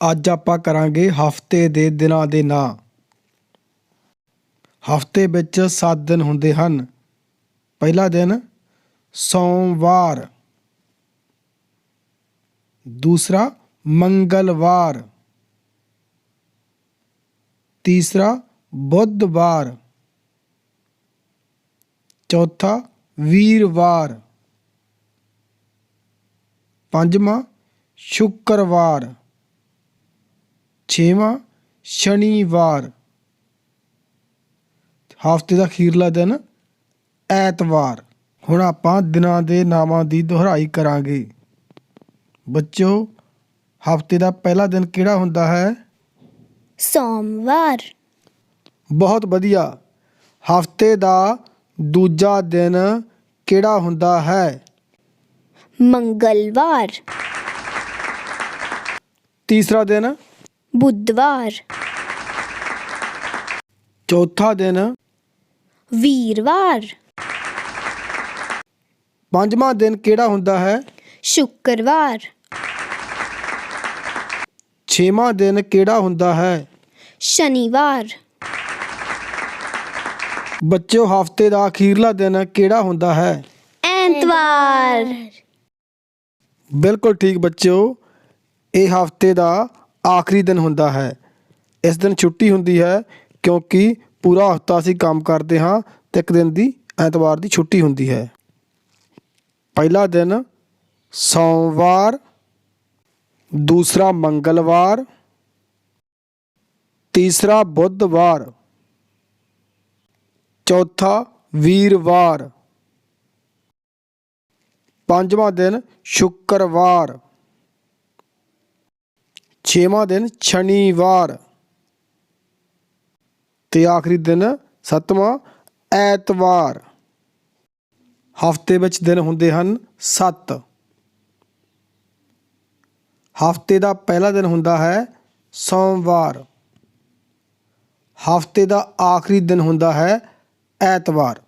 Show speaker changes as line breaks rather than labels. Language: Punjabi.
ਅੱਜ ਆਪਾਂ ਕਰਾਂਗੇ ਹਫ਼ਤੇ ਦੇ ਦਿਨਾਂ ਦੇ ਨਾਂ। ਹਫ਼ਤੇ ਵਿੱਚ 7 ਦਿਨ ਹੁੰਦੇ ਹਨ। ਪਹਿਲਾ ਦਿਨ ਸੋਮਵਾਰ। ਦੂਸਰਾ ਮੰਗਲਵਾਰ। ਤੀਸਰਾ ਬੁੱਧਵਾਰ। ਚੌਥਾ ਵੀਰਵਾਰ। ਪੰਜਵਾਂ ਸ਼ੁੱਕਰਵਾਰ। ਛੇਵਾਂ ਸ਼ਨੀਵਾਰ। ਹਫ਼ਤੇ ਦਾ ਅਖੀਰਲਾ ਦਿਨ ਐਤਵਾਰ। ਹੁਣ ਆਪਾਂ ਦਿਨਾਂ ਦੇ ਨਾਮਾਂ ਦੀ ਦੁਹਰਾਈ ਕਰਾਂਗੇ। ਬੱਚਿਓ ਹਫ਼ਤੇ ਦਾ ਪਹਿਲਾ ਦਿਨ ਕਿਹੜਾ ਹੁੰਦਾ ਹੈ?
ਸੋਮਵਾਰ।
ਬਹੁਤ ਵਧੀਆ। ਹਫ਼ਤੇ ਦਾ ਦੂਜਾ ਦਿਨ ਕਿਹੜਾ ਹੁੰਦਾ ਹੈ?
ਮੰਗਲਵਾਰ।
ਤੀਸਰਾ ਦਿਨ
ਬੁੱਧਵਾਰ।
ਚੌਥਾ ਦਿਨ।
ਵੀਰਵਾਰ।
ਪੰਜਵਾਂ ਦਿਨ ਕਿਹੜਾ ਹੁੰਦਾ ਹੈ?
ਸ਼ੁੱਕਰਵਾਰ।
ਛੇਵਾਂ ਦਿਨ ਕਿਹੜਾ ਹੁੰਦਾ ਹੈ?
ਸ਼ਨੀਵਾਰ।
ਬੱਚਿਓ ਹਫ਼ਤੇ ਦਾ ਅਖੀਰਲਾ ਦਿਨ ਕਿਹੜਾ ਹੁੰਦਾ ਹੈ?
ਐਤਵਾਰ।
ਬਿਲਕੁਲ ਠੀਕ ਬੱਚਿਓ ਇਹ ਹਫ਼ਤੇ ਦਾ ਆਖਰੀ ਦਿਨ ਹੁੰਦਾ ਹੈ। ਇਸ ਦਿਨ ਛੁੱਟੀ ਹੁੰਦੀ ਹੈ ਕਿਉਂਕਿ ਪੂਰਾ ਹਫਤਾ ਅਸੀਂ ਕੰਮ ਕਰਦੇ ਹਾਂ ਤੇ ਇੱਕ ਦਿਨ ਦੀ ਐਤਵਾਰ ਦੀ ਛੁੱਟੀ ਹੁੰਦੀ ਹੈ। ਪਹਿਲਾ ਦਿਨ ਸੋਮਵਾਰ, ਦੂਸਰਾ ਮੰਗਲਵਾਰ, ਤੀਸਰਾ ਬੁੱਧਵਾਰ, ਚੌਥਾ ਵੀਰਵਾਰ, ਪੰਜਵਾਂ ਦਿਨ ਸ਼ੁੱਕਰਵਾਰ। ਛੇਵਾਂ ਦਿਨ ਸ਼ਨੀਵਾਰ ਤੇ ਆਖਰੀ ਦਿਨ ਸੱਤਵਾਂ ਐਤਵਾਰ। ਹਫ਼ਤੇ ਵਿੱਚ ਦਿਨ ਹੁੰਦੇ ਹਨ 7 ਹਫ਼ਤੇ ਦਾ ਪਹਿਲਾ ਦਿਨ ਹੁੰਦਾ ਹੈ ਸੋਮਵਾਰ। ਹਫ਼ਤੇ ਦਾ ਆਖਰੀ ਦਿਨ ਹੁੰਦਾ ਹੈ ਐਤਵਾਰ।